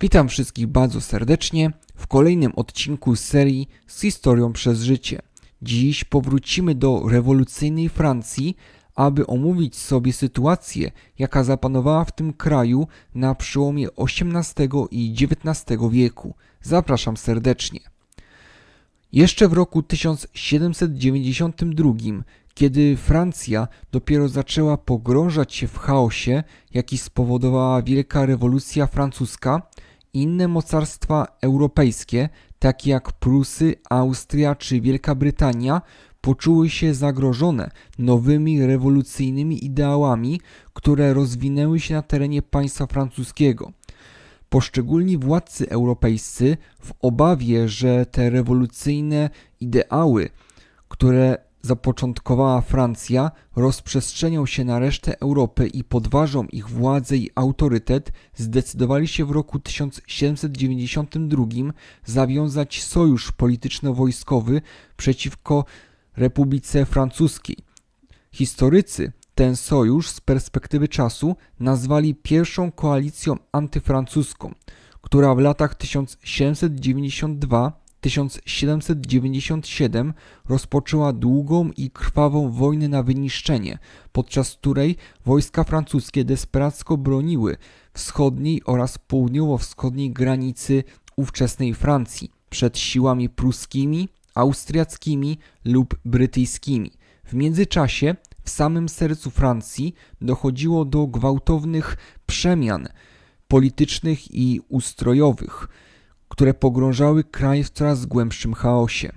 Witam wszystkich bardzo serdecznie w kolejnym odcinku serii z historią przez życie. Dziś powrócimy do rewolucyjnej Francji, aby omówić sobie sytuację, jaka zapanowała w tym kraju na przełomie XVIII i XIX wieku. Zapraszam serdecznie. Jeszcze w roku 1792, kiedy Francja dopiero zaczęła pogrążać się w chaosie, jaki spowodowała Wielka Rewolucja Francuska, inne mocarstwa europejskie, takie jak Prusy, Austria czy Wielka Brytania, poczuły się zagrożone nowymi rewolucyjnymi ideałami, które rozwinęły się na terenie państwa francuskiego. Poszczególni władcy europejscy, w obawie, że te rewolucyjne ideały, które zapoczątkowała Francja, rozprzestrzenią się na resztę Europy i podważą ich władzę i autorytet, zdecydowali się w roku 1792 zawiązać sojusz polityczno-wojskowy przeciwko Republice Francuskiej. Historycy ten sojusz z perspektywy czasu nazwali pierwszą koalicją antyfrancuską, która w latach 1792 1797 rozpoczęła długą i krwawą wojnę na wyniszczenie, podczas której wojska francuskie desperacko broniły wschodniej oraz południowo-wschodniej granicy ówczesnej Francji przed siłami pruskimi, austriackimi lub brytyjskimi. W międzyczasie w samym sercu Francji dochodziło do gwałtownych przemian politycznych i ustrojowych które pogrążały kraj w coraz głębszym chaosie.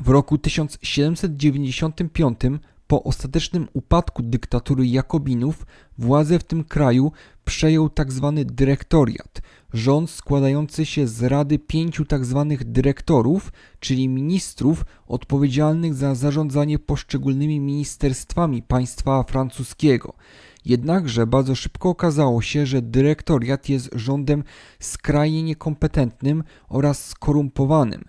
W roku 1795, po ostatecznym upadku dyktatury Jakobinów, władzę w tym kraju przejął tzw. Tak dyrektoriat, rząd składający się z rady pięciu tzw. Tak dyrektorów, czyli ministrów odpowiedzialnych za zarządzanie poszczególnymi ministerstwami państwa francuskiego. Jednakże bardzo szybko okazało się, że dyrektoriat jest rządem skrajnie niekompetentnym oraz skorumpowanym,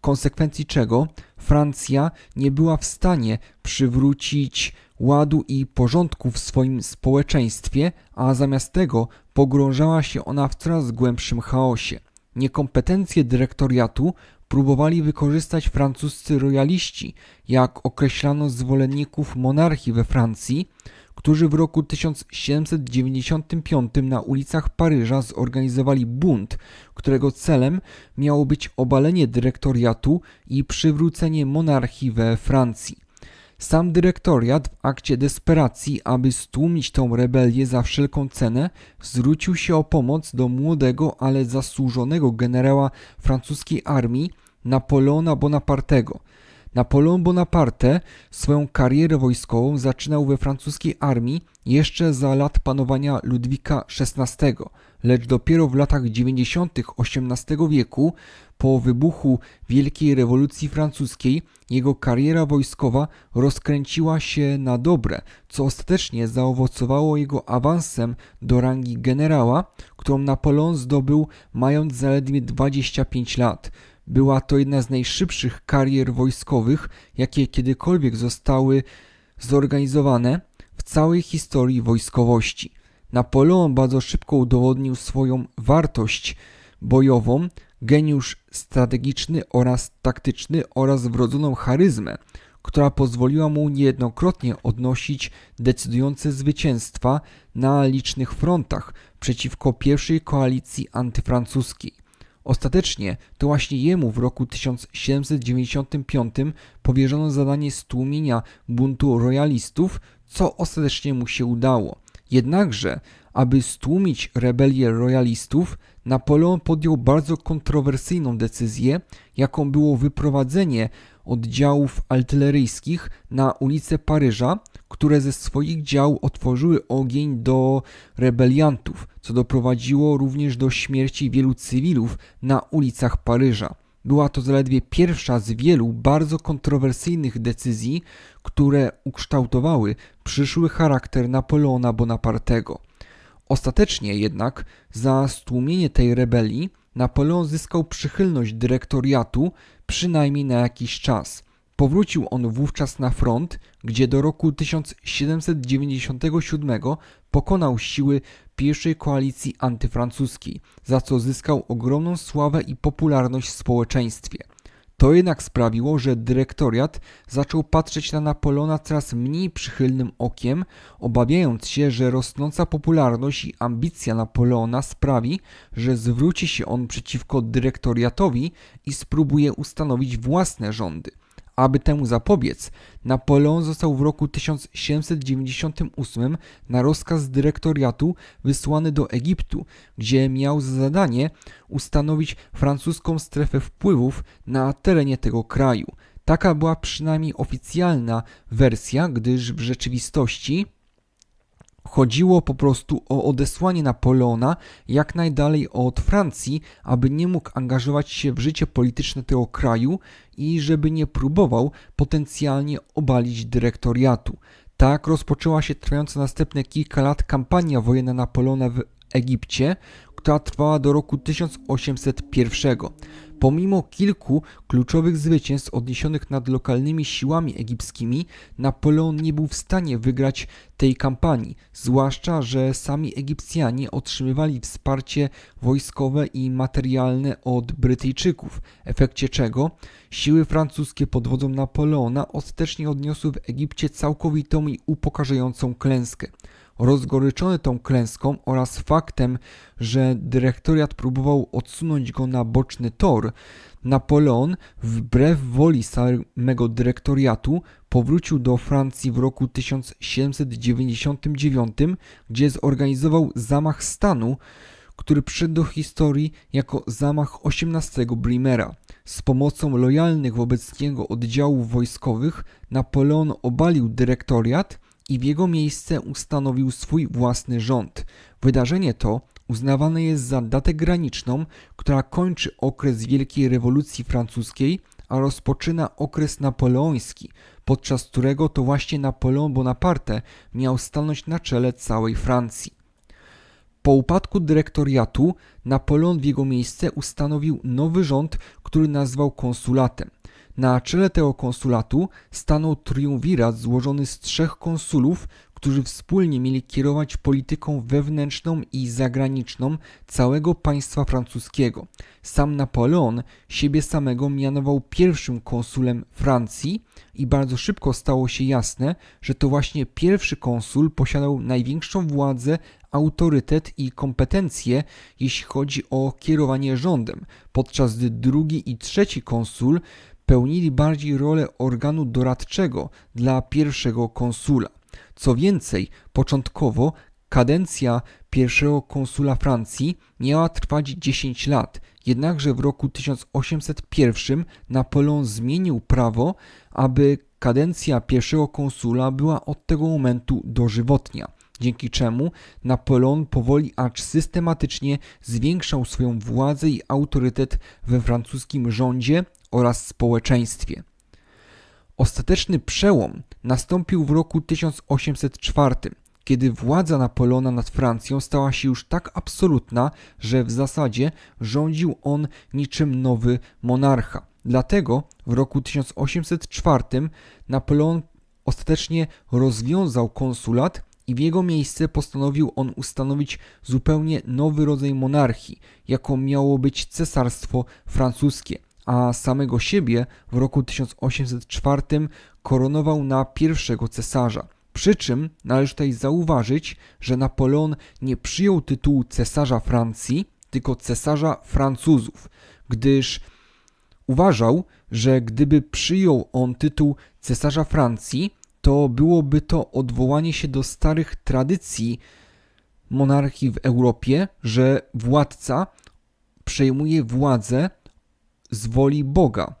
konsekwencji czego Francja nie była w stanie przywrócić ładu i porządku w swoim społeczeństwie, a zamiast tego pogrążała się ona w coraz głębszym chaosie. Niekompetencje dyrektoriatu próbowali wykorzystać francuscy rojaliści, jak określano zwolenników monarchii we Francji, którzy w roku 1795 na ulicach Paryża zorganizowali bunt, którego celem miało być obalenie dyrektoriatu i przywrócenie monarchii we Francji. Sam dyrektoriat w akcie desperacji, aby stłumić tą rebelię za wszelką cenę, zwrócił się o pomoc do młodego, ale zasłużonego generała francuskiej armii Napoleona Bonapartego – Napoleon Bonaparte swoją karierę wojskową zaczynał we francuskiej armii jeszcze za lat panowania Ludwika XVI, lecz dopiero w latach 90. XVIII wieku, po wybuchu Wielkiej Rewolucji Francuskiej, jego kariera wojskowa rozkręciła się na dobre, co ostatecznie zaowocowało jego awansem do rangi generała, którą Napoleon zdobył mając zaledwie 25 lat. Była to jedna z najszybszych karier wojskowych, jakie kiedykolwiek zostały zorganizowane w całej historii wojskowości. Napoleon bardzo szybko udowodnił swoją wartość bojową, geniusz strategiczny oraz taktyczny oraz wrodzoną charyzmę, która pozwoliła mu niejednokrotnie odnosić decydujące zwycięstwa na licznych frontach przeciwko pierwszej koalicji antyfrancuskiej. Ostatecznie to właśnie jemu w roku 1795 powierzono zadanie stłumienia buntu royalistów, co ostatecznie mu się udało. Jednakże, aby stłumić rebelię royalistów, Napoleon podjął bardzo kontrowersyjną decyzję, jaką było wyprowadzenie oddziałów artyleryjskich na ulice Paryża, które ze swoich dział otworzyły ogień do rebeliantów, co doprowadziło również do śmierci wielu cywilów na ulicach Paryża. Była to zaledwie pierwsza z wielu bardzo kontrowersyjnych decyzji, które ukształtowały przyszły charakter Napoleona Bonapartego. Ostatecznie jednak za stłumienie tej rebelii Napoleon zyskał przychylność dyrektoriatu przynajmniej na jakiś czas. Powrócił on wówczas na front, gdzie do roku 1797 pokonał siły pierwszej koalicji antyfrancuskiej, za co zyskał ogromną sławę i popularność w społeczeństwie. To jednak sprawiło, że dyrektoriat zaczął patrzeć na Napoleona coraz mniej przychylnym okiem, obawiając się, że rosnąca popularność i ambicja Napoleona sprawi, że zwróci się on przeciwko dyrektoriatowi i spróbuje ustanowić własne rządy. Aby temu zapobiec, Napoleon został w roku 1798 na rozkaz dyrektoriatu wysłany do Egiptu, gdzie miał za zadanie ustanowić francuską strefę wpływów na terenie tego kraju. Taka była przynajmniej oficjalna wersja, gdyż w rzeczywistości Chodziło po prostu o odesłanie Napoleona jak najdalej od Francji, aby nie mógł angażować się w życie polityczne tego kraju i żeby nie próbował potencjalnie obalić dyrektoriatu. Tak rozpoczęła się trwająca następne kilka lat kampania wojenna Napoleona w Egipcie, która trwała do roku 1801. Pomimo kilku kluczowych zwycięstw odniesionych nad lokalnymi siłami egipskimi, Napoleon nie był w stanie wygrać tej kampanii, zwłaszcza, że sami Egipcjanie otrzymywali wsparcie wojskowe i materialne od Brytyjczyków, w efekcie czego siły francuskie pod wodzą Napoleona ostatecznie odniosły w Egipcie całkowitą i upokarzającą klęskę. Rozgoryczony tą klęską oraz faktem, że dyrektoriat próbował odsunąć go na boczny tor, Napoleon, wbrew woli samego dyrektoriatu, powrócił do Francji w roku 1799, gdzie zorganizował zamach stanu, który przyszedł do historii jako zamach 18 Brimera. Z pomocą lojalnych wobec niego oddziałów wojskowych Napoleon obalił dyrektoriat i w jego miejsce ustanowił swój własny rząd. Wydarzenie to uznawane jest za datę graniczną, która kończy okres Wielkiej Rewolucji Francuskiej, a rozpoczyna okres napoleoński, podczas którego to właśnie Napoleon Bonaparte miał stanąć na czele całej Francji. Po upadku dyrektoriatu Napoleon w jego miejsce ustanowił nowy rząd, który nazwał konsulatem. Na czele tego konsulatu stanął triumvirat złożony z trzech konsulów, którzy wspólnie mieli kierować polityką wewnętrzną i zagraniczną całego państwa francuskiego. Sam Napoleon siebie samego mianował pierwszym konsulem Francji i bardzo szybko stało się jasne, że to właśnie pierwszy konsul posiadał największą władzę, autorytet i kompetencje, jeśli chodzi o kierowanie rządem, podczas gdy drugi i trzeci konsul pełnili bardziej rolę organu doradczego dla pierwszego konsula. Co więcej, początkowo kadencja pierwszego konsula Francji miała trwać 10 lat, jednakże w roku 1801 Napoleon zmienił prawo, aby kadencja pierwszego konsula była od tego momentu dożywotnia dzięki czemu Napoleon powoli acz systematycznie zwiększał swoją władzę i autorytet we francuskim rządzie oraz społeczeństwie. Ostateczny przełom nastąpił w roku 1804, kiedy władza Napoleona nad Francją stała się już tak absolutna, że w zasadzie rządził on niczym nowy monarcha. Dlatego w roku 1804 Napoleon ostatecznie rozwiązał konsulat i w jego miejsce postanowił on ustanowić zupełnie nowy rodzaj monarchii, jaką miało być cesarstwo francuskie a samego siebie w roku 1804 koronował na pierwszego cesarza. Przy czym należy tutaj zauważyć, że Napoleon nie przyjął tytułu cesarza Francji, tylko cesarza Francuzów, gdyż uważał, że gdyby przyjął on tytuł cesarza Francji, to byłoby to odwołanie się do starych tradycji monarchii w Europie, że władca przejmuje władzę z woli Boga,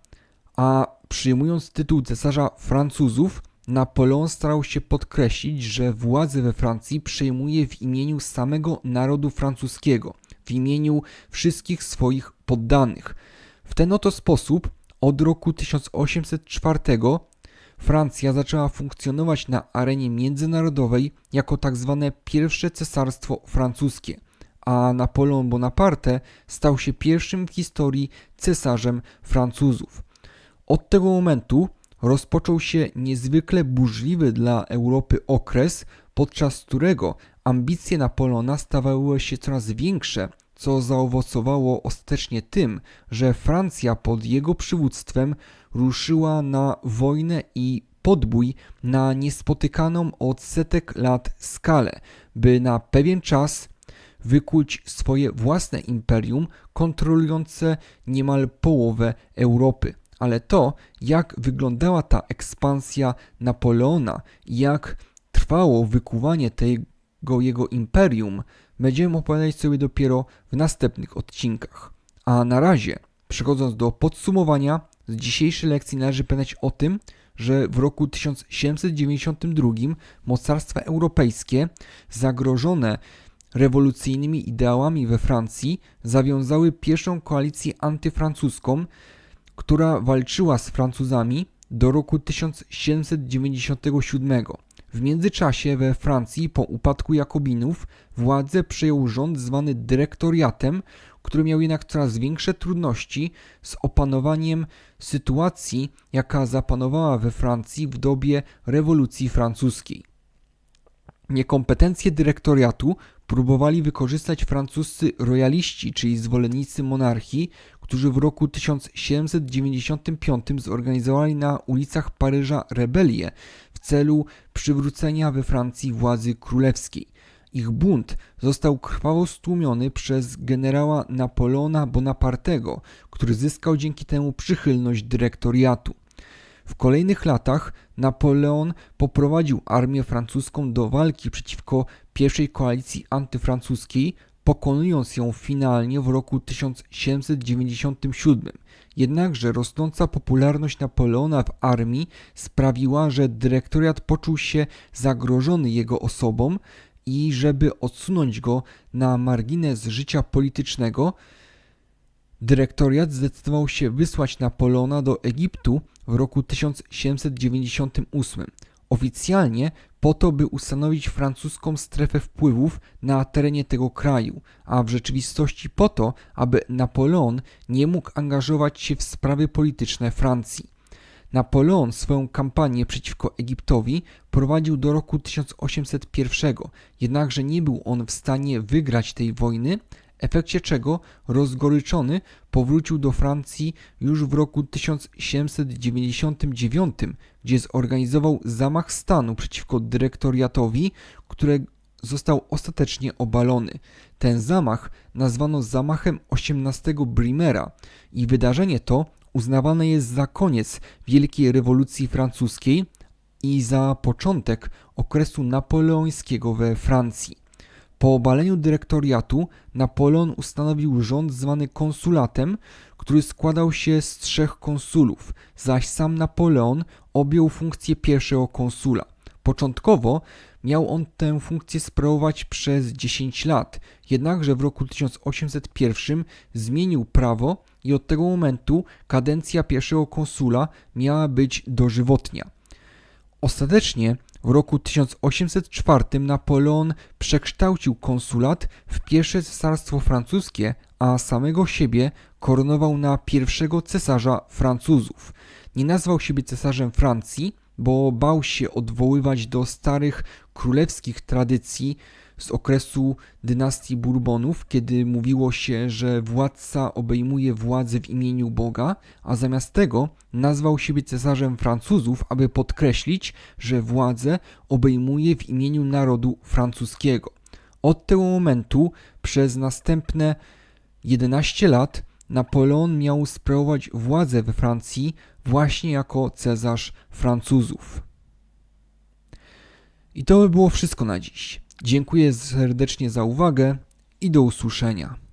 a przyjmując tytuł cesarza Francuzów, Napoleon starał się podkreślić, że władzę we Francji przejmuje w imieniu samego narodu francuskiego, w imieniu wszystkich swoich poddanych. W ten oto sposób od roku 1804 Francja zaczęła funkcjonować na arenie międzynarodowej jako tak zwane pierwsze cesarstwo francuskie a Napoleon Bonaparte stał się pierwszym w historii cesarzem Francuzów. Od tego momentu rozpoczął się niezwykle burzliwy dla Europy okres, podczas którego ambicje Napoleona stawały się coraz większe, co zaowocowało ostatecznie tym, że Francja pod jego przywództwem ruszyła na wojnę i podbój na niespotykaną od setek lat skalę, by na pewien czas wykuć swoje własne imperium kontrolujące niemal połowę Europy. Ale to, jak wyglądała ta ekspansja Napoleona jak trwało wykuwanie tego jego imperium, będziemy opowiadać sobie dopiero w następnych odcinkach. A na razie, przechodząc do podsumowania, z dzisiejszej lekcji należy pamiętać o tym, że w roku 1792 mocarstwa europejskie zagrożone rewolucyjnymi ideałami we Francji zawiązały pierwszą koalicję antyfrancuską, która walczyła z Francuzami do roku 1797. W międzyczasie we Francji po upadku Jakobinów władzę przejął rząd zwany dyrektoriatem, który miał jednak coraz większe trudności z opanowaniem sytuacji, jaka zapanowała we Francji w dobie rewolucji francuskiej. Niekompetencje dyrektoriatu próbowali wykorzystać francuscy royaliści, czyli zwolennicy monarchii, którzy w roku 1795 zorganizowali na ulicach Paryża rebelię w celu przywrócenia we Francji władzy królewskiej. Ich bunt został krwawo stłumiony przez generała Napoleona Bonapartego, który zyskał dzięki temu przychylność dyrektoriatu. W kolejnych latach Napoleon poprowadził armię francuską do walki przeciwko pierwszej koalicji antyfrancuskiej, pokonując ją finalnie w roku 1797. Jednakże rosnąca popularność Napoleona w armii sprawiła, że dyrektoriat poczuł się zagrożony jego osobą i żeby odsunąć go na margines życia politycznego, dyrektoriat zdecydował się wysłać Napoleona do Egiptu w roku 1798. Oficjalnie po to, by ustanowić francuską strefę wpływów na terenie tego kraju, a w rzeczywistości po to, aby Napoleon nie mógł angażować się w sprawy polityczne Francji. Napoleon swoją kampanię przeciwko Egiptowi prowadził do roku 1801, jednakże nie był on w stanie wygrać tej wojny, efekcie czego rozgoryczony powrócił do Francji już w roku 1799, gdzie zorganizował zamach stanu przeciwko dyrektoriatowi, który został ostatecznie obalony. Ten zamach nazwano zamachem 18 Brimera i wydarzenie to uznawane jest za koniec Wielkiej Rewolucji Francuskiej i za początek okresu napoleońskiego we Francji. Po obaleniu dyrektoriatu Napoleon ustanowił rząd zwany konsulatem, który składał się z trzech konsulów, zaś sam Napoleon objął funkcję pierwszego konsula. Początkowo miał on tę funkcję sprawować przez 10 lat, jednakże w roku 1801 zmienił prawo i od tego momentu kadencja pierwszego konsula miała być dożywotnia. Ostatecznie w roku 1804 Napoleon przekształcił konsulat w pierwsze cesarstwo francuskie, a samego siebie koronował na pierwszego cesarza Francuzów. Nie nazwał siebie cesarzem Francji, bo bał się odwoływać do starych królewskich tradycji z okresu dynastii Bourbonów, kiedy mówiło się, że władca obejmuje władzę w imieniu Boga, a zamiast tego nazwał siebie cesarzem Francuzów, aby podkreślić, że władzę obejmuje w imieniu narodu francuskiego. Od tego momentu przez następne 11 lat Napoleon miał sprawować władzę we Francji właśnie jako cesarz Francuzów. I to by było wszystko na dziś. Dziękuję serdecznie za uwagę i do usłyszenia.